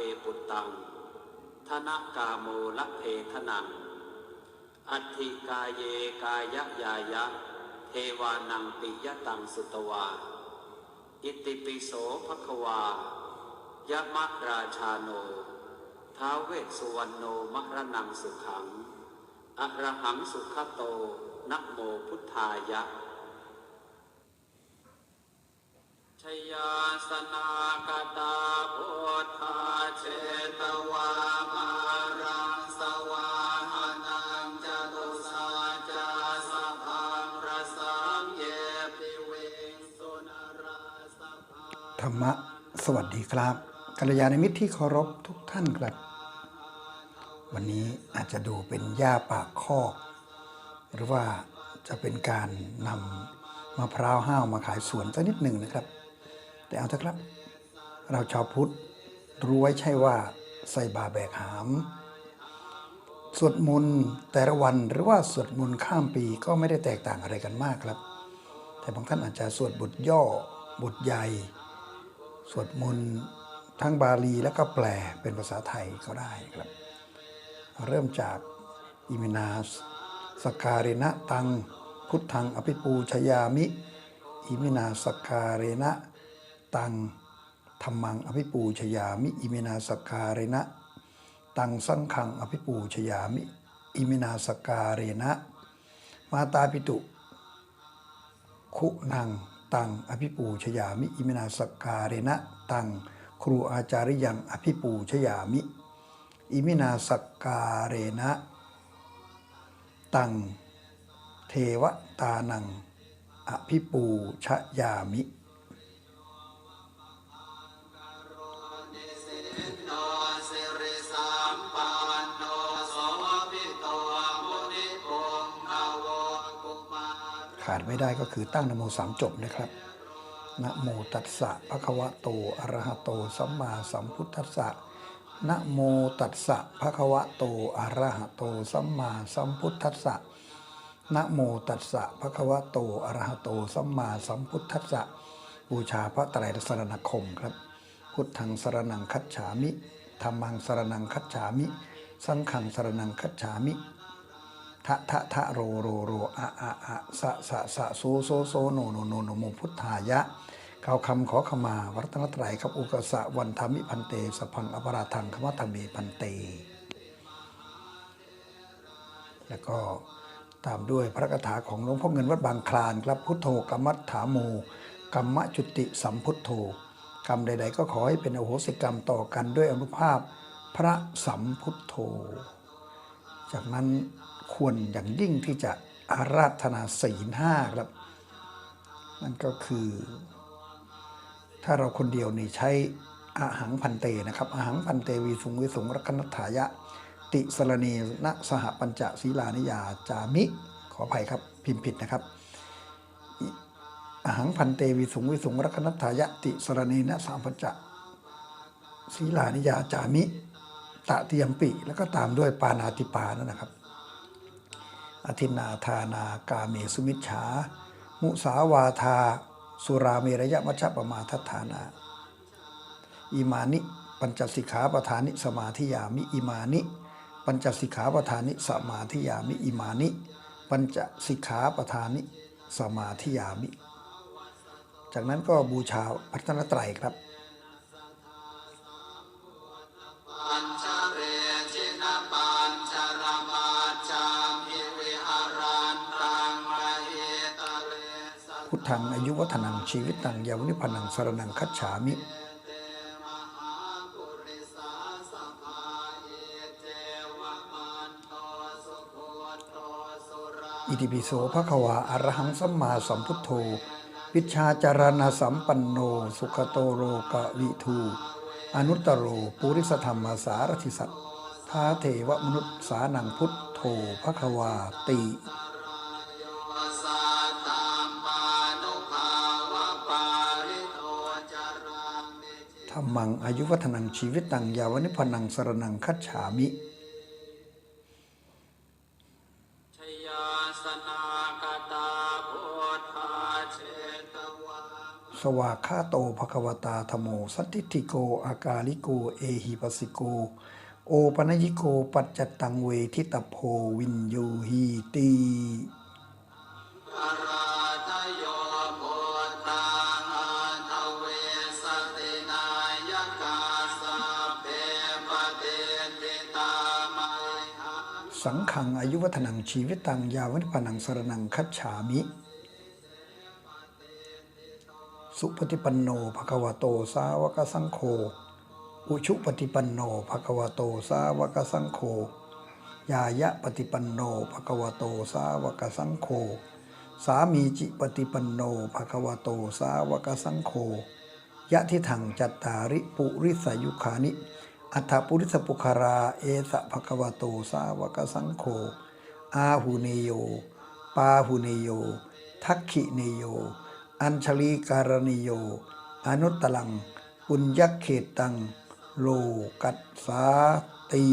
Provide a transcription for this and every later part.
เพปุตตัง ธนกาโมละเพทนัง อัติกายเยกายะยายะ เทวานังปิยตังสุตวา อิติปิโสภควายะมะราชาโน ท้าวเวสสุวรรณโนมรนังสุขังอระหังสุขโตนะโมพุทธายะชยาสนากตา สวัสดีครับกัลยาณมิตรที่เคารพทุกท่านครับ วันนี้อาจจะดูเป็นหญ้าปากคอกหรือว่าจะเป็นการนำมะพร้าวห้าวมาขายสวนสักนิดหนึ่งนะครับ แต่เอาเถอะครับ เราชาวพุทธรู้ไว้ใช่ว่าใส่บาแบกหาม สวดมนต์แต่ละวันหรือว่าสวดมนต์ข้ามปีก็ไม่ได้แตกต่างอะไรกันมากครับ แต่บางท่านอาจจะสวดบทย่อบทใหญ่ สวดมนต์ทั้งบาลีแล้วก็แปลเป็นภาษาไทยก็ได้ครับ เริ่มจากอิมินาสสการณะตัง พุทธังอภิปูชยามิ อิมินาสการณะตังธรรมังอภิปูชยามิ อิมินาสการณะตังสังขังอภิปูชยามิ อิมินาสกการณะ มาตาปิตุ คุนัง ตังอภิปูชยามิ อิมินาสการเรณะตังครูอาจาริยังอภิปูชยามิ อิมินาสการเรณะตังเทวตานังอภิปูชยามิ ไม่ได้ก็คือตั้งนโมสามจบนะครับนะโมตัสสะภะคะวะโตอะระหะโตสัมมาสัมพุทธัสสะนะโมตัสสะภะคะวะโตอะระหะโตสัมมาสัมพุทธัสสะนะโมตัสสะภะคะวะโตอะระหะโตสัมมาสัมพุทธัสสะบูชาพระไตรสรณคมครับ พุทธังสรนังคัจฉามิธรรมังสรนังคัจฉามิ สังฆังสรนังคัจฉามิ ทะทะทะโรโรโรอะอะอะสะสะสะโซโซโซโนโนโนโนโมพุทธายะกล่าวคำขอขมาวัตนตรัยครับอุกสะวันธรรมิพันเตสพพังอปราทังคมัตเมพันเต แล้วก็ตามด้วยพระคาถาของหลวงพ่อเงินวัดบางคลานครับพุทโธกรรมัฏฐาโมกรรมจุติสัมพุทโธกรรมใด ๆ ก็ขอให้เป็นอโหสิกรรมต่อกันด้วยอนุภาพพระสัมพุทโธ จากนั้น ควรอย่างยิ่งที่จะอาราธนาศีลห้าครับนั่นก็คือ ถ้าเราคนเดียวนี่ใช้อาหังพันเตนะครับอาหังพันเตวีสุงวิสุงรักนัฏฐายะ ติสรณีณสหปัญจศีลานิยาจามิ ขออภัยครับพิมพ์ผิดนะครับอาหังพันเตวิสุงวิสุงรักนัฏฐายะ ติสรณีณสหปัญจศีลานิยาจามิตะเตียมปิ แล้วก็ตามด้วยปานาติปานั่นนะครับ อธินาทานากาเมสุมิชฉา มุสาวาทา สุราเมรยะมัชฌปมาทัฏฐานาอิมานิ ปัญจสิกขาปทานิสมาธิยามิอิมานิ ปัญจสิกขาปทานิสมาธิยามิอิมานิ ปัญจสิกขาปทานิสมาธิยามิ จากนั้นก็บูชาพัฒนตรัยครับ พุทธังอายุวัฒนังชีวิตตังยาวนิพพนังสรนังคัจฉามิอิติปิโสภะควาอรหังสัมมาสัมพุทโธวิชาจารณสัมปันโน สุขโตโรกะวิทู อนุตตโรปุริสธรรมสารถิสัตทาเทวมนุษย์สานังพุทโธภะควาติ ธรรมังอายุวัฒนังชีวิตตังยาวนิพพนังสรนังคัจฉามิสวาสวากาโตภควตาธโม สัตติติโก อากาลิโก เอหิปัสสิโก โอปนยิโก ปัจจตังเวทิตโพวินยูหีตี สังขังอายุวัฒนังชีวิตัง ยาวันิพนังสรนังคัจฉามิ สุปฏิปันโนภควโตสาวกสังโฆอุชุปฏิปันโนภควโตสาวกสังโฆยายะปฏิปันโนภควโตสาวกสังโฆสามีจิปฏิปันโนภควโตสาวกสังโฆยะทิถังจัตตาริปุริสยุคานิ อัฏฐปุริสปุคารา เอสะภควโตสาวกสังโฆอาหูเนโย ปาหูเนโย ทักขิเนโย อัญชลีการณิโย อนุตตลัง ปุญญเขตัง โลกัสสาตี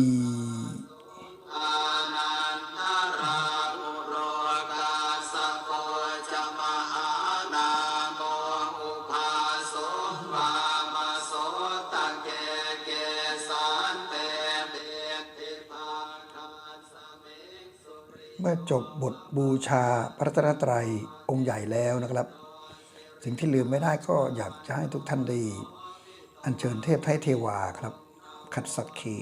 มื่อจบบทบูชาพระรัตนตรัยองค์ใหญ่แล้วนะครับ สิ่งที่ลืมไม่ได้ก็อยากจะให้ทุกท่านได้อัญเชิญเทพไทยเทวาครับ ขัดสักขี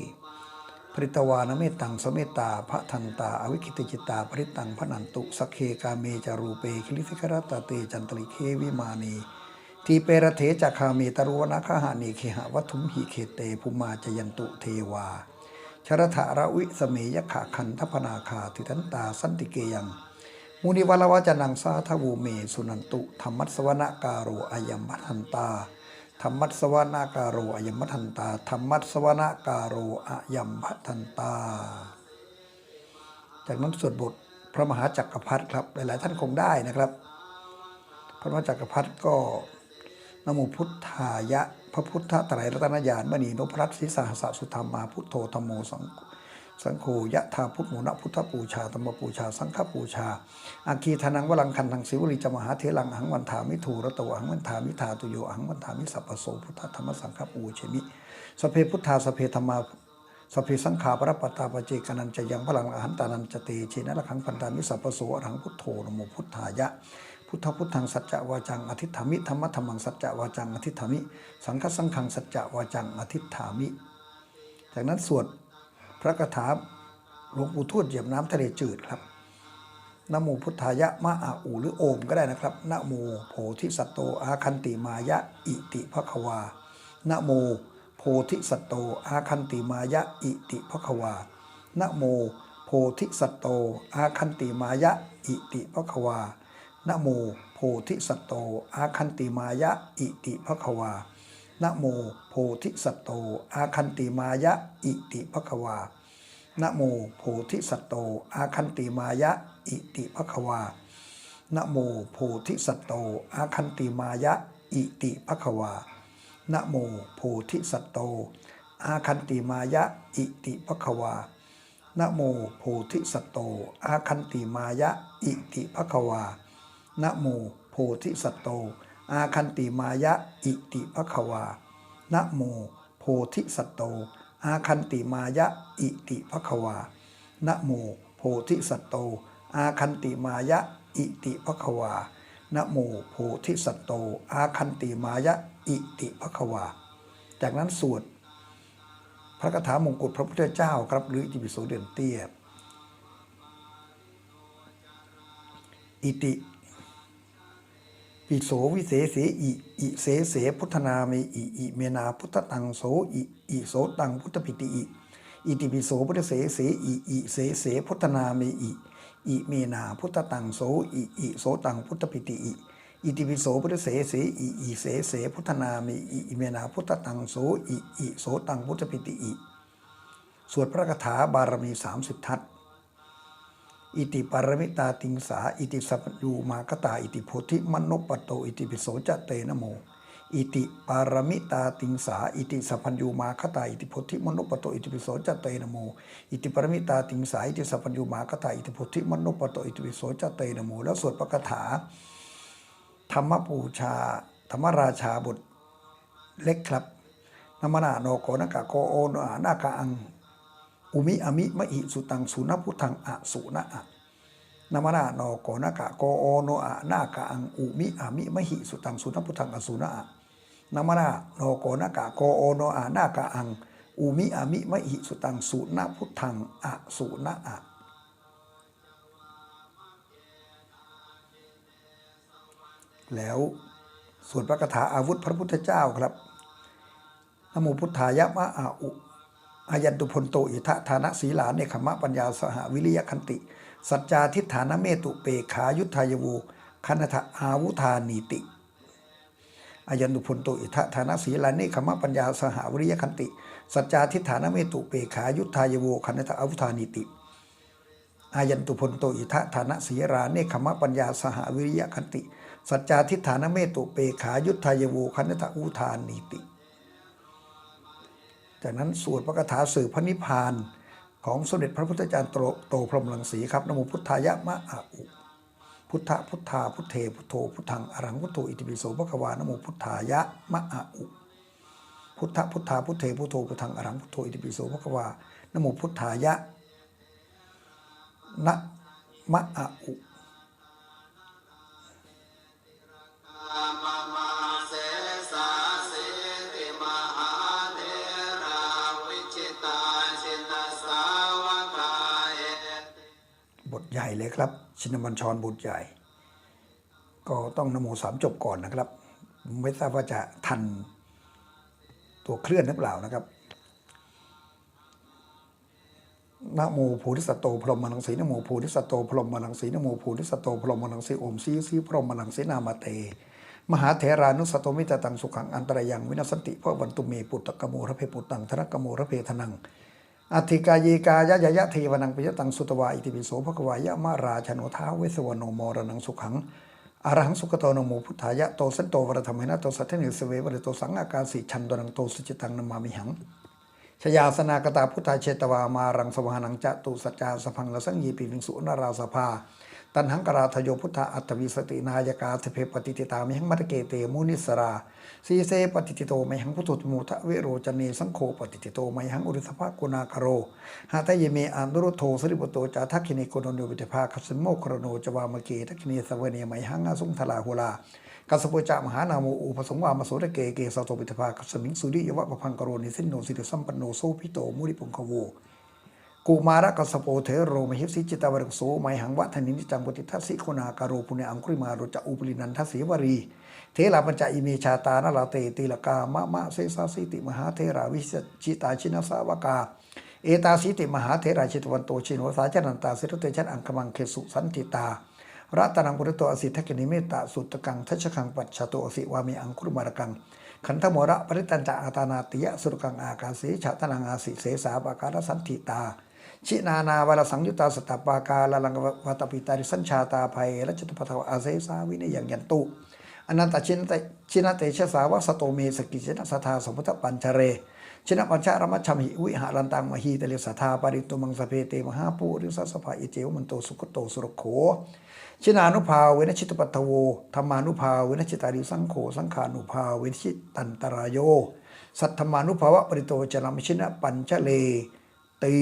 ปริตวานเมตตังสเมตตาพระทันตา อวิคิติจิตตาปริตังพระนันตุ สักเคกาเมจารูเปคิลิสิกรตตเตจันตลิเควิมานีทีเปรเถจักคาเมตรุวนาคหานีเคหะวัตุมหิเคเตภูมาจยันตุเทวา ชรถะระวิสเมยขะคันทพนาคาทิทันตาสันติเกยัง มุนิวลวจนังสาทวูเม สุนันตุธรรมัสวนาการโรอายมมัทันตาธรรมัสวนาการโรอายมมัทันตาธรรมัสวนาการโอายัมมัทันตา จากนั้นสวดบทพระมหาจักรพรรดิครับหลายๆท่านคงได้นะครับ พระมหาจักรพรรดิก็นโมพุทธายะ พระพุทธไตรรัตนญาณมณีนพรัตน์ศิสหสสุธรรมาพุทโธธรรมโมสังสังโฆยะธาพุทธโมนะพุทธปูชาธรรมปูชา สังฆปูชาอาคีธนังวลังคันทังสิวลีจมหาเทลังอหังวันถามิถูรตวหังวันถามิธาตุโยอหังวันถามิสัพโสพุทธธรรมสังฆปูเชมิสพเพพุทธาสเพธรรมาสพเพสังขาปรปตาปเจกนันจะยังพลังอหันตานันจะเตเชนะละขังพันธามิสัพโสอรหังพุทโธนโมพุทธายะ พุทธพุทธังสัจจะวาจังอธิษฐามิธรรมธรรมังสัจจะวาจังอธิษฐามิ สังฆสังฆังสัจจะวาจังอธิษฐามิ จากนั้นสวดพระคาถาหลวงปู่ทวดเหยียบน้ำทะเลจืดครับนโมพุทธายะมะอาอูหรือโอมก็ได้นะครับนโมโพธิสัตโตอาคันติมายะอิติภควานโมโพธิสัตโตอาคันติมายะอิติภควานโมโพธิสัตโตอาคันติมายะอิติภควา นะโมโพธิสัตโตอาคันติมายะอิติภควานะโมโพธิสัตโตอาคันติมายะอิติภควานะโมโพธิสัตโตอาคันติมายะอิติภควานะโมโพธิสัตโตอาคันติมายะอิติภควานะโมโพธิสัตโตอาคันติมายะอิติภควานะโมโพธิสัตโตอาคันติมายะอิติภควา นะโมโพธิสัตโต อาคันติมายะอิติภควานะโมโพธิสัตโต อาคันติมายะอิติภควานะโมโพธิสัตโต อาคันติมายะอิติภควานะโมโพธิสัตโต อาคันติมายะอิติภควา จากนั้นสวดพระคาถามงกุฎพระพุทธเจ้าครับหรืออิติปิโสเดือนเตี้ยอิติ ปิโสวิเศษเสอิอิเสเสพุทธนาเมอิอิเมนาพุทธตังโสอิอิโสตังพุทธปิติอิอิติปิโสพุทธเสเสอิอิเสเสพุทธนาเมอิอิเมนาพุทธตังโสอิอิโสตังพุทธปิติอิอิติปิโสพุทธเสเสอิอิเสเสพุทธนาเมอิอิเมนาพุทธตังโสอิอิโสตังพุทธปิติอิสวดพระคาถาบารมีสามสิบทัศน อิติปารมิตาติงสา อิติสัพยูมากตา อิติโพธิมนุปโต อิติปิโสจเตนะโม อิติปารมิตาติงสา อิติสัพพัญญูมาคตา อิติโพธิมนุปโต อิติปิโสจเตนะโม อิติปารมิตาติงสา อิติสัพพัญญูมาคตา อิติโพธิมนุปโต อิติปิโสจเตนะโม แล้วสวดพระคาถา ธรรมปูชา ธรรมราชาบทเล็กครับนมนาโนโกนกะโกโอนอานาคาอัง อุมิอมิมะอิสุตังสุนพุทังอะสุนะอะนามนาโนโกนกะโกโอโนอานาคาอังอุมิอมิมะหิสุตังสุนพุทังอะสุนะอะนามนาโนโกนกะโกโอโนอานาคาอังอุมิอมิมะหิสุตังสุนพุทังอะสุนะอะแล้วส่วนพระคาถาอาวุธพระพุทธเจ้าครับนโมพุทธายะมะอาอุ อายันตุพลโตอิทะฐานะศีลาเนคขมะปัญญาสหวิริยคันติ สัจจาทิฏฐานะเมตุเปขายุทธายโวคณทะอาวุธานีติอายันตุพลโตอิทะฐานะศีลาเนคขมะปัญญาสหวิริยคันติ สัจจาทิฏฐานะเมตุเปขายุทธายโวคณทะอาวุธานีติอายันตุพลโตอิทะฐานะสีราเนคขมะปัญญาสหวิริยคันติ สัจจาทิฏฐานะเมตุเปขายุทธายโวคันตะอุทานนิติ จากนั้นสวดพระคาถาสื่อพระนิพพานของสมเด็จพระพุทธจารย์โตพรหมรังสีครับนโมพุทธายะมะอาอุ พุทธพุทธาพุทเทพุทโธพุทธังอรังพุทโธอิติปิโสภควานโมพุทธายะมะอาอุ พุทธพุทธาพุทเทพุทโธพุทธังอรังพุทโธอิติปิโสภควานโมพุทธายะนะมะอาอุ เลยครับ ชินบัญชรบทใหญ่ ก็ต้องนโมสามจบก่อนนะครับ ไม่ทราบว่าจะทันตัวเคลื่อนหรือเปล่านะครับนโมโพธิสัตโตพรหมนังสีนโมโพธิสัตโตพรหมนังสีนโมโพธิสัตโตพรหมนังสีอมสีสีพรหมนังสีนามาเต มหาเถรานุสตโตมิตตังสุขังอันตรยังวินาสสันติพระวันตุเมปุตตะกโมระเพปุตตังธนกโมระเพทนัง อธิกายกายะยะยะเทวนังปิยตังสุตวาอิติปิโสภควายะมาราชโนท้าเวสวโนมรนังสุขังอรหังสุขโตนโมพุทธายะโตสันโตวรธรรมนะโตสัทเทนิสเววรโตสังอากาสีชันตนังโตสุจิตังนมามิหังชยาสนากตาพุทธาเชตวามารังสวานังจะตุสัจจาสพังละสังยีปิวิงสุนาราสภา ตันหังกราทโยพุทธาอัตวิสตินายกาเทเพปฏิติตามิหังมัตเกเตมุนิสราสีเสปฏิติโตไมหังพุทธมุทะเวโรจเนสังโฆปฏิติโตไมหังอุริสภากุณาคโรหาตยเมอันดุรุโทสริบุโตจาทักขินิโกนโนวิเทภาคัสสโมครโนจวามเกทักขินีสเวเนไมหังอาสุงทลาโหลากัสปุจามหานาโมอุปสมวามโสระเกเกสโตปิทภาคัสมิงสุริยวะปพังกโรนิสินโนสิริสัมปันโนโสพิโตมุริปุงคโว กุมารกัสโปเทโรมหิสิจิตาวรังโสไมหังวัฒนินิจังปฏิทัสสิโคนาการโรปุเนอังคุริมาโรจะอุปลินันทสีวรี เทลาปัญจอิเมชาตานาลาเตติลกามะมะเสสาสิติมหาเทราวิสจิตาชินสาวกา เอตาสิติมหาเทราชิตวันโตชินวสาจนันตาสิรุเตชันอังคมังเคสุสันติตารัตนังปุริโตอสิทักขินิเมตตาสุตตกังทัชคังปัจฉโตอสิวามิอังคุรมารกังขันธโมระปริตันจะอาตานาติยะสุรกังอากาสีฉะตนังอาสิเสสาปาการสันติตา ชินานาวาลสังยุตตาสตปากาลลังวัตปิตาริสัญชาตาภัยรัชตุปทวอาเสสาวินยังยันตุอนันตชินเตชินเตชะสาวะสโตเมสกิชนะสทาสมุทปัญชเร ชินปัญชารมัชฌมิวิหารันตังมหีตเลสทธาปริตุมังสเพเตมหาปูริสัสสภาอิเจวมันโตสุขโตสุรโข ชินานุภาเวนชิตปัตโวธรรมานุภาเวนชิตาริสังโฆสังขานุภาเวนชิตันตรายโย สัทธมานุภาวะปริโตจนามชินะปัญชเล ตี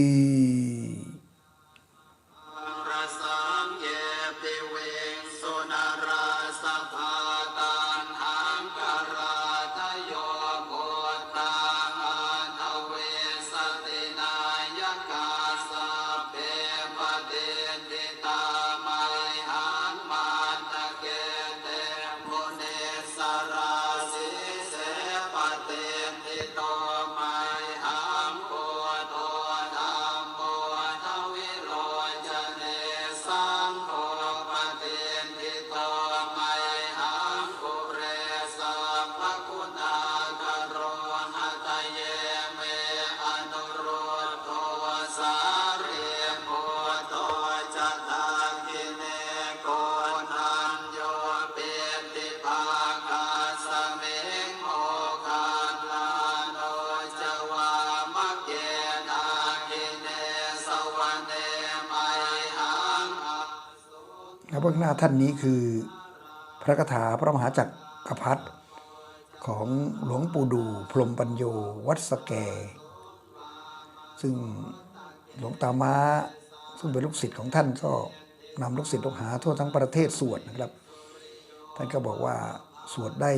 และเบื้องหน้าท่านนี้คือพระคาถาพระมหาจักรพรรดิของหลวงปู่ดูพรมปัญโยวัดสแก ซึ่งหลวงตาม้า ซึ่งเป็นลูกศิษย์ของท่านก็นำลูกศิษย์ลูกหาทั่วทั้งประเทศสวดนะครับ ท่านก็บอกว่าสวดได้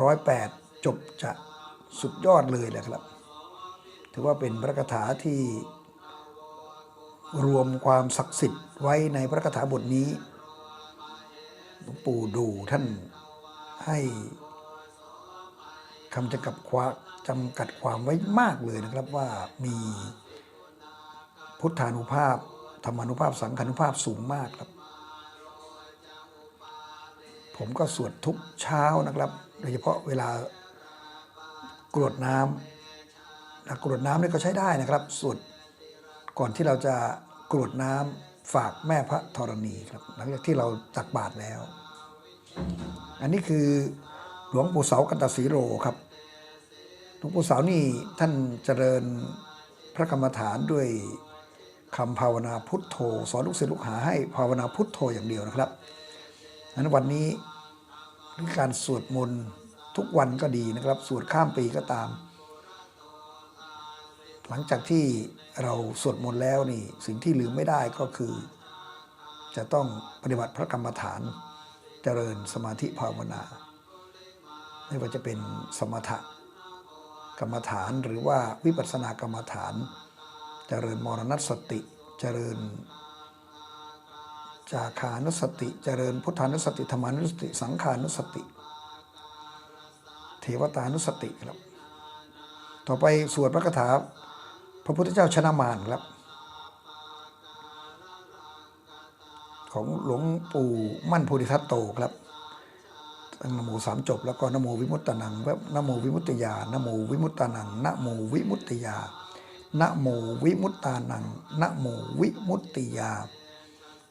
ร้อยแปดจบจะสุดยอดเลยแหละครับ ถือว่าเป็นพระคาถาที่ รวมความศักดิ์สิทธิ์ไว้ในพระคาถาบทนี้หลวงปู่ดูท่านให้คำจำกัดความจำกัดความไว้มากเลยนะครับว่ามีพุทธานุภาพธรรมานุภาพสังขานุภาพสูงมากครับ ผมก็สวดทุกเช้านะครับ โดยเฉพาะเวลากรวดน้ำนะกรวดน้ำนี่ก็ใช้ได้นะครับสวด ก่อนที่เราจะกรวดน้ำฝากแม่พระธรณีครับ หลังจากที่เราตักบาตรแล้ว อันนี้คือหลวงปู่เสากันตสีโรครับ หลวงปู่เสานี่ท่านเจริญพระกรรมฐานด้วยคำภาวนาพุทโธ สอนลูกศิษย์ลูกหาให้ภาวนาพุทโธอย่างเดียวนะครับนั้นวันนี้หรือการสวดมนต์ทุกวันก็ดีนะครับ สวดข้ามปีก็ตาม หลังจากที่เราสวดมนต์แล้วนี่สิ่งที่ลืมไม่ได้ก็คือ จะต้องปฏิบัติพระกรรมฐานเจริญสมาธิภาวนา ไม่ว่าจะเป็นสมถะกรรมฐานหรือว่าวิปัสสนากรรมฐาน เจริญมรณสติ เจริญจาคานุสติ เจริญพุทธานุสติธรรมานุสติ สังขานุสติ เทวตานุสติครับ ต่อไปสวดพระคาถา พระพุทธเจ้าชนะมารครับ ของหลวงปู่มั่นโพธิทัตโตครับตั้งนโมสามจบ แล้วก็นโมวิมุตตานังและนโมวิมุตติยานโมวิมุตตานังนโมวิมุตติยานะโมวิมุตตานังนะโมวิมุตติยา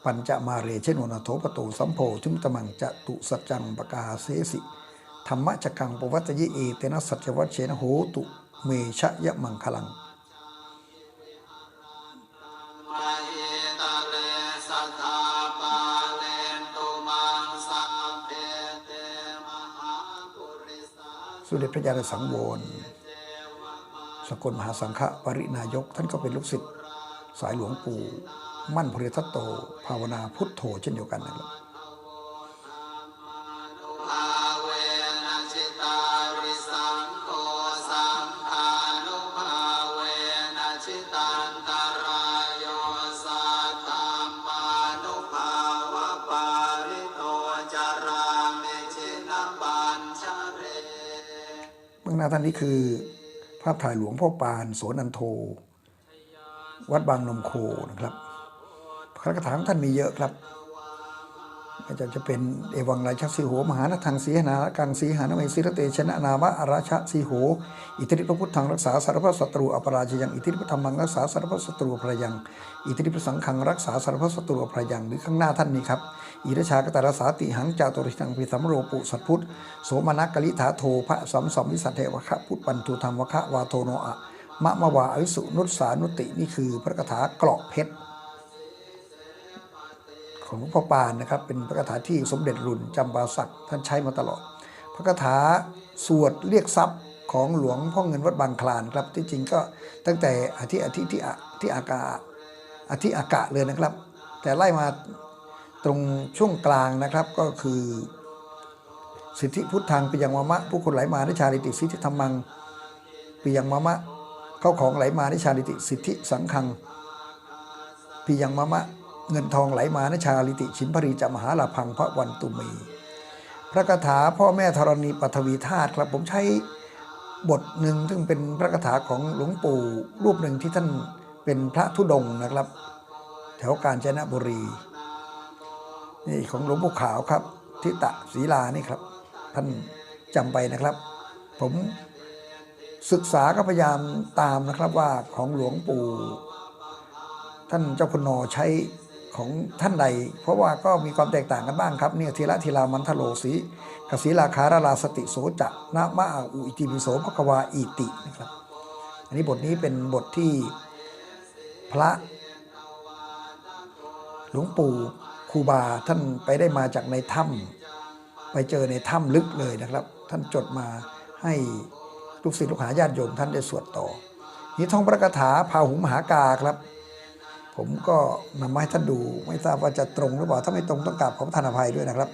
ปัญจมาเรเชนวนโถปโตสัมโพชุมตมังจะตุสัจจังปกาเสสิธรรมะจักังปวัตยิเอเตนะสัจวัชเชนะโหตุ เมชะยะมังคลัง สุเด็จพระยาณสังวรสกลมหาสังฆปรินายก ท่านก็เป็นลูกศิษย์สายหลวงปู่ มั่นพริทัตโต ภาวนาพุทโธเช่นเดียวกันนะครับาท่านนี้คือ ภาพถ่ายหลวงพ่อปานโสนันโท วัดบางนมโคนะครับพระคาถาของท่านมีเยอะครับ อาจารย์จะเป็นเอวังราชสีโหมหานทังสีหนากังสีหานเมสีรเตชนะนามะอาราชสีโหอิทธิทธิพระพุทธังรักษาสารพัดศัตรูอปราชยังอิทธิริพระธรรมังรักษาสารพัดศัตรูอภรยัง อิทธิริพระสังฆังรักษาสารพัดศัตรูอภรยังหรือข้างหน้าท่านนี้ครับอิรชากตารสาติหังจาตุริทังพิสัมโรปุสัตพุทธโสมนักกลิถาโทพระสัมสัมวิสัทเทวะพุทธปันทุธรรมวะวาโทโนะมะมะวาอวิสุนุสสานุตินี่คือพระคาถาเกราะเพชร ของหลวงพ่อปานนะครับ เป็นพระคาถาที่สมเด็จรุ่นจำปาสักท่านใช้มาตลอด พระคาถาสวดเรียกทรัพย์ของหลวงพ่อเงินวัดบางคลานครับ ที่จริงก็ตั้งแต่อธิอธิที่อะที่อากาอธิอากะเลยนะครับ แต่ไล่มาตรงช่วงกลางนะครับก็คือ สิทธิพุทธังปิยังมะมะผู้คนไหลมาในชาลิติสิทธิธรรมังปิยังมะมะเข้าของไหลมาในชาลิติสิทธิสังฆังปิยังมะมะ เงินทองไหลมานชาลิติชินพรีจะมหาลาพังพระวันตุมี พระคาถาพ่อแม่ธรณีปัทวีธาตุครับผมใช้บทหนึ่งซึ่งเป็นพระคาถาของหลวงปู่รูปหนึ่งที่ท่านเป็นพระธุดงนะครับ แถวกาญจนบุรีนี่ของหลวงปู่ขาวครับ ทิตะศรีลานี่ครับ ท่านจำไปนะครับ ผมศึกษาก็พยายามตามนะครับว่าของหลวงปู่ ท่านเจ้าคุณนอใช้ ของท่านใด เพราะว่าก็มีความแตกต่างกันบ้างครับเนี่ยทีละทีลามันทโลสีกสีลาคาราลาสติโสจะนะมะอาอุอิติปิโสภควาอิตินะครับอันนี้บทนี้เป็นบทที่พระ หลวงปู่ครูบาท่านไปได้มาจากในถ้ำไปเจอในถ้ำลึกเลยนะครับ ท่านจดมาให้ลูกศิษย์ลูกหาญาติโยมท่านได้สวดต่อ นี่ท่องพระคาถาพาหุมหากาครับ ผมก็นำมาให้ท่านดู ไม่ทราบว่าจะตรงหรือเปล่า ถ้าไม่ตรงต้องกราบขอประทานอภัยด้วยนะครับ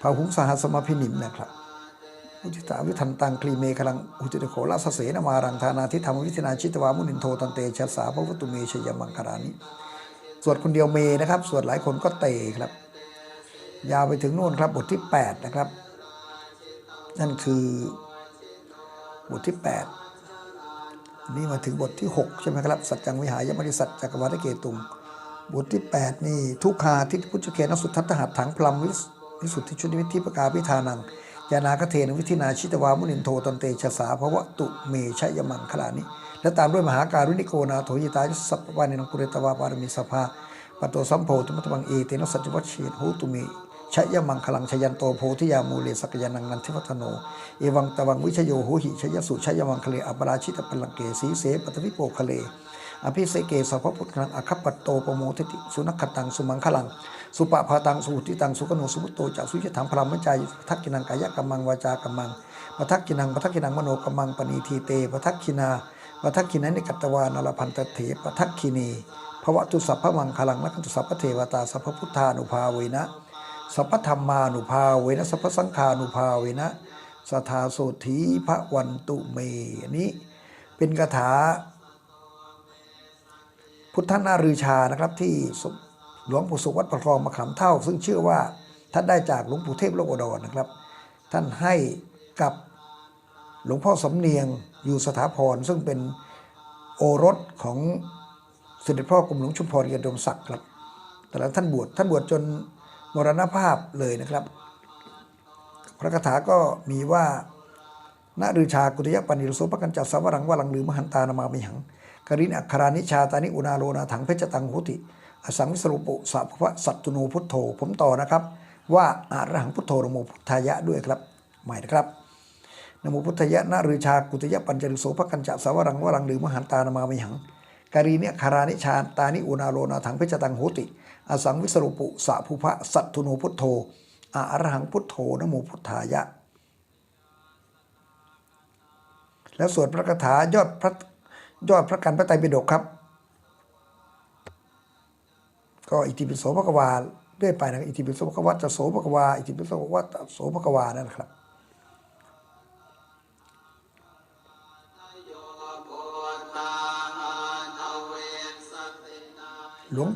พาหุงสหัสมาพินิมนะครับอุทิตาวิทันตังคลีเมฆลังอุติโขลาสเสนมารังธานาทิธรรมวิธินาชิตวามุนินโทตันเตชะสาพระวตุเมชยมังคารานิสวดคนเดียวเมนะครับสวดหลายคนก็เตครับ ยาวไปถึงโน่นครับบทที่ 8 นะครับ นั่นคือบทที่ 8 นี่มาถึงบทที่ 6 ใช่ไหมครับ สัจจังวิหายมริสัจจักรวัฏเกตุง บทที่ 8 นี่ ทุกขาทิพุทธเคนสุทัตหัตถังพลัมวิสวิสุทธิชุติวิธิปกาพิธานังยานากเทนวิธินาชิตวามุนินโทตันเตชะสาภวะตุเมชยมังคลานิและตามด้วยมหาการุณิโกนาโถยิตาสัพพวานินังปุเรตวาปารมีสภาปโตสัมโพธมัตตบังเอเตนสัจวัชเชนโหตุเม ชยมังคลังชยันโตโพธิยามูเลสกยานังนันทิวัฒโน เอวังตวังวิชโยโหหิชยสุชยมังคเลอัปราชิตพลังเกสีเสปตวิโปคเลอภิเสเกสัพพพุทธังอคัปปัตโตปโมทิติสุนัขตังสุมังคลัง สุปะพาตังสุติตังสุกโนสุมุตโตจากสุยถังพรามจายทักกินังกายกัมมังวาจากัมมังปทักกินังปทักกินังมโนกัมมังปณีทีเตปทักกินาปทักกินันนิกัตตวานลพันตเถปทักกินีภวตุสัพพมังคลังนักตุสัพพเทวตาสัพพุทธานุภาเวนะ สัพพธรรมานุภาเวนะสัพพสังฆานุภาเวนะสทธาโสธีพระวันตุเมอันนี้เป็นคาถา พุทธนารือชานะครับที่หลวงปู่สุวัดประคองมะขามเท่า ซึ่งเชื่อว่าท่านได้จากหลวงปู่เทพโลกอดรนะครับ ท่านให้กับหลวงพ่อสำเนียงอยู่สถาพรซึ่งเป็นโอรสของเสด็จพ่อกรมหลวงชุมพรเกียรติดมศักดิ์ครับ แต่แล้วท่านบวชท่านบวชจน มรณภาพเลยนะครับ พระคาถาก็มีว่านาฤชากุตยปันิรโสปกันจัสสวรังวลังลือมหันตานามามิหังกรินอัครานิชาตานิอุนาโลนาถังเพชรตังหุติ อสังวิสรุปุสัพพะสัตตุโนพุทโธ ผมต่อนะครับ ว่าอาระหังพุทโธนโมพุทธายะด้วยครับ ใหม่นะครับนโมพุทธายะนาฤชากุตยปัญจริโสปกันจัสสวรังวลังลือมหันตานามามิหังกรินอัครานิชาตานิอุนาโลนาถังเพชรตังหุติ อสังวิสรุปุสัพพะสัตตุโนพุทโธอาระหังพุทโธนโมพุทธายะ แล้วสวดพระคาถายอดพระยอดพระกันพระไตรปิฎกครับ ก็อิติปิโสภควาเรื่อยไปนะอิติปิโสภควาจะโสภควาอิติปิโสภควาจะโสภควานั่นครับหลวง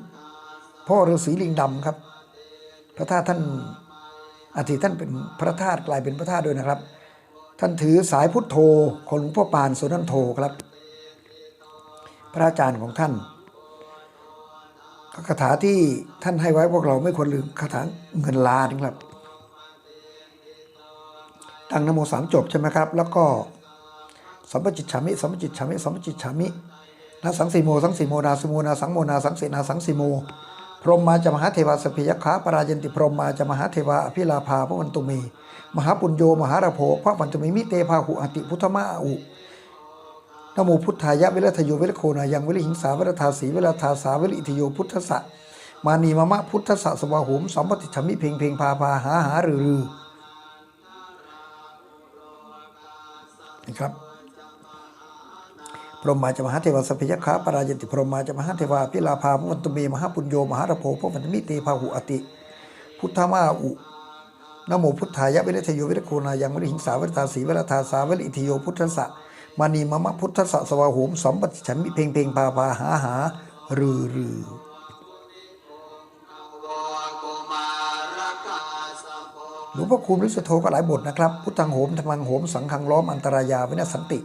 พ่อฤาษีลิงดำครับ พระธาตุท่านอาทิท่านเป็นพระธาตุกลายเป็นพระธาตุด้วยนะครับ ท่านถือสายพุทโธของหลวงพ่อปานโสนันโธครับ พระอาจารย์ของท่านก็คาถาที่ท่านให้ไว้พวกเราไม่ควรลืมคาถาเงินล้านครับตั้งนโมสามจบใช่ไหมครับ แล้วก็สัมปจิตฉามิสัมปจิตฉามิสัมปจิตฉามินาสังสีโมสังสีโมนาสโมนาสังโมนาสังเสนาสังสีโม พรหมมาจะมหาเทวาสพพยัคขาปรายันติพรหมมาจะมหาเทวาอภิลาภาพระวันตุเมมหาปุญโยมหาราโภพระวันตุเมมิเตภาหุอติพุทธมาอุนโมพุทธายะเวรทโยเวรโคนายังเวรหิงสาเวรทาสีเวรทาสาเวรอิทโยพุทธะมานีมะมะพุทธะสวาหุมสัมปติฉมิเพงเพงพาพาหาหารือรือนะครับ พรหมาจะมหาเทวสัพพยัคขาปรายันติพรหมาจะมหาเทวาพิลาภาพวันตุเมมหาปุญโยมหารโภพวันมิเตภาหุอติ พุทธมาอุนโมพุทธายะเวรทโยเวรโคนายังเวรหิงสาเวรทาสีเวรทาสาเวรอิทิโยพุทธะมานีมะมะพุทธะสวาหุมสมปติฉันมิเพงเพงพาพาหาหารือรือหลวงพ่อคูณฤาษีโทก็หลายบทนะครับ พุทธังโหมธรรมังโหม สังฆังล้อมอันตรายาวินาสันติ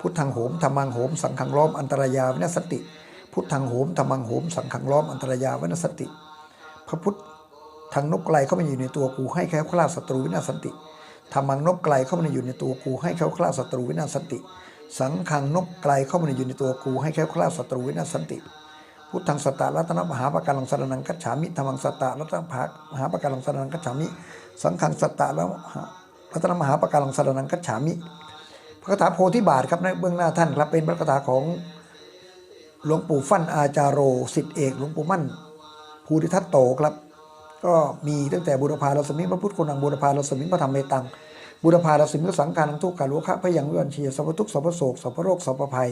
พุทธังโหมธรรมังโหมสังฆังล้อมอันตรายาวินาศสติ พุทธังโหมธรรมังโหมสังฆังล้อมอันตรายาวินาศสติ พระพุทธทางนกไกลเข้ามาอยู่ในตัวกูให้แคล้วคลาดศัตรูวินาศสันติธรรมังนกไกลเข้ามาอยู่ในตัวกูให้แคล้วคลาดศัตรูวินาศสันติ สังฆังนกไกลเข้ามาอยู่ในตัวกูให้แคล้วคลาดศัตรูวินาศสันติ พุทธังสตตะรัตนมหาปการังสรนังกัจฉามิธรรมังสตตะรัตนมหาปการังสรนังกัจฉามิ สังฆังสตตะแล้วรัตนมหาปการังสรนังกัจฉามิ คาถาโพธิบาทครับในเบื้องหน้าท่านครับเป็นพระคาถาของหลวงปู่ฟั่นอาจารโรสิทธิเอกหลวงปู่มั่นภูริทัตโตครับ ก็มีตั้งแต่บุรพาลสมิงพระพุทธโกนังบุรพาลสมิงพระธรรมเมตังบุรพาลสมิงพระสังการังทุกขาลุคะพยังวิวันเชียสัพพทุกสัพพโศกสัพพโรคสัพพภัย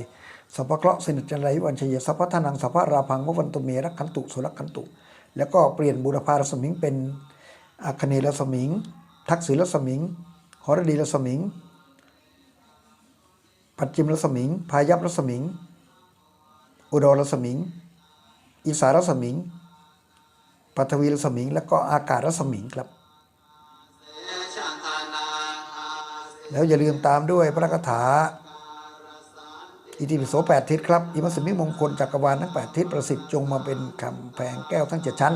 สัพพเคราะห์สนิทจันไรวิวันเชียสัพพทานังสัพพราพังววันตุเมรักขันตุสุรักขันตุ แล้วก็เปลี่ยนบุรพาลสมิงเป็นอัคเนลสมิง ทักษิลสมิงหรดีลสมิง ปัจจิมรสมิง พายัพรสมิง อุดรรสมิงอีสารสมิงปัทวีรสมิง และก็อากาศรสมิงครับ แล้วอย่าลืมตามด้วยพระคาถา อิติปิโสแปดทิศครับ อิมัสมิมงคลจักรวาลทั้งแปดทิศประสิทธิ์จงมาเป็นคำแพงแก้วทั้งเจ็ดชั้น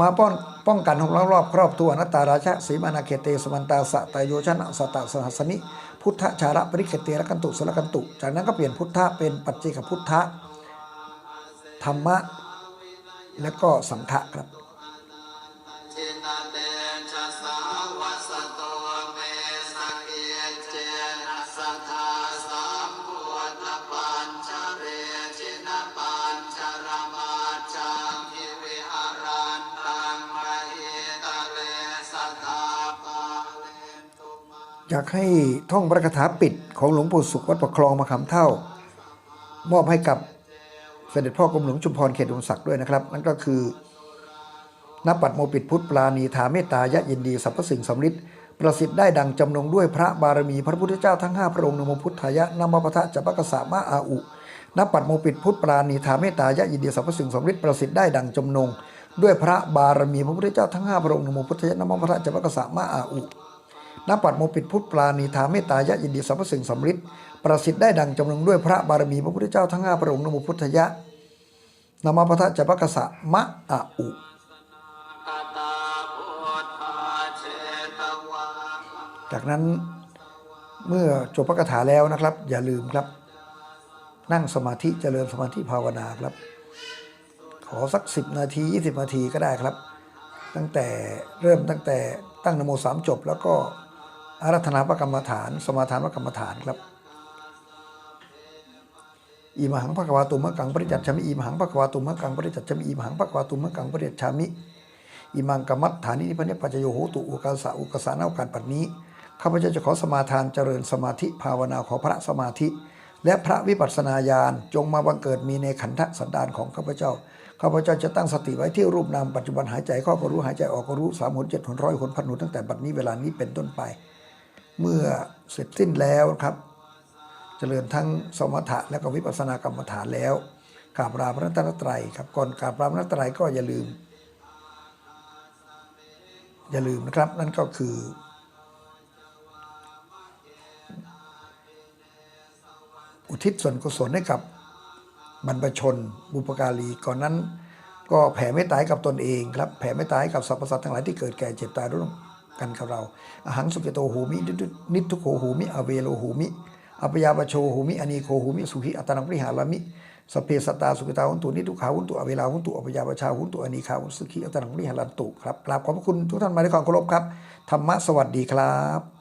มาป้องป้องกันของเรารอบครอบตัวนัตตาราชะสีมานาเคเตสมันตาสะตายโยชนะสตะสหัสนิ พุทธชาระปริเคเตระกันตุสละกันตุ จากนั้นก็เปลี่ยนพุทธะเป็นปัจเจกพุทธะธรรมะ และก็สังฆะครับ อยากให้ท่องพระคาถาปิดของหลวงปู่สุขวัดประคลองมาคำเท่า มอบให้กับเสด็จพ่อกรมหลวงชุมพรเขตอุดมศักดิ์ด้วยนะครับ นั่นก็คือนับปัดโมปิดพุทธปราณีถาเมตตายะยินดีสรรพสิ่งสำลิดประสิทธิ์ได้ดังจำนงด้วยพระบารมีพระพุทธเจ้าทั้งห้าพระองค์นมพุทธายะนามปะทะจัปกะสะมะอาอุนับปัดโมปิดพุทธปราณีถาเมตตายะยินดีสรรพสิ่งสำลิดประสิทธิ์ได้ดังจำนงด้วยพระบารมีพระพุทธเจ้าทั้งห้าพระองค์นมพุทธายะนามปะทะจัปกะสะมะอาอุ นับปัดโมปิดพุทธปราณีถาเมตตายะยินดีสรรพสิ่งสำลิดประสิทธิ์ได้ดังจำนงด้วยพระบารมีพระพุทธเจ้าทั้งห้าพระองค์นโมพุทธยะนามาปะทะจัปปะกะสะมะอาอุจากนั้นเมื่อจบพระคาถาแล้วนะครับ อย่าลืมครับ นั่งสมาธิเจริญสมาธิภาวนาครับ ขอสัก 10 นาที 20 นาทีก็ได้ครับ ตั้งแต่เริ่มตั้งแต่ตั้งนโมสามจบแล้วก็ อารัธนาพระกรรมฐาน สมาทานพระกรรมฐานครับอีมหังภควาตุมะกังปริจัตชามิอีมหังภควาตุมะกังปริจัตชามิอีมหังภควาตุมะกังปริจัตชามิอิมังกมัตฐานินิพพเนปัจโยโหตุอุกาสะอุกาสานาโอกาสปัดนี้ข้าพเจ้าจะขอสมาทานเจริญสมาธิภาวนาขอพระสมาธิ และพระวิปัสสนาญาณจงมาบังเกิดมีในขันธสันดานของข้าพเจ้าข้าพเจ้าจะตั้งสติไว้ที่รูปนามปัจจุบันหายใจเข้าก็รู้หายใจออกก็รู้สามหนเจ็ดหนร้อยหนพันหนตั้งแต่บัดนี้เวลานี้เป็นต้นไป เมื่อเสร็จสิ้นแล้วครับเจริญทั้งสมถะและก็วิปัสสนากรรมฐานแล้วกราบลาพระรัตนตรัยครับก่อนกราบลาพระรัตนตรัยก็อย่าลืม อย่าลืมนะครับ นั่นก็คือ อุทิศส่วนกุศลให้กับบรรพชน บุพการีก่อนนั้น ก็แผ่เมตตาให้กับตนเองครับแผ่เมตตาให้กับสรรพสัตว์ทั้งหลายที่เกิดแก่เจ็บตายร่วม กันกับเราอหังสุกิโตหูมินิทุโขหูมิอเวโลหูมิอปยาปโชหูมิอนีโคหูมิสุขิอัตนังปริหารามิสเพสตาสุกิตาหุนตุนิทุขาหุนตุอเวลาหุนตุอปยาปชาหุนตุอนีคาหุนสุขิอัตนังปริหารันตุครับกราบขอบพระคุณทุกท่านมาด้วยความเคารพครับธรรมะสวัสดีครับ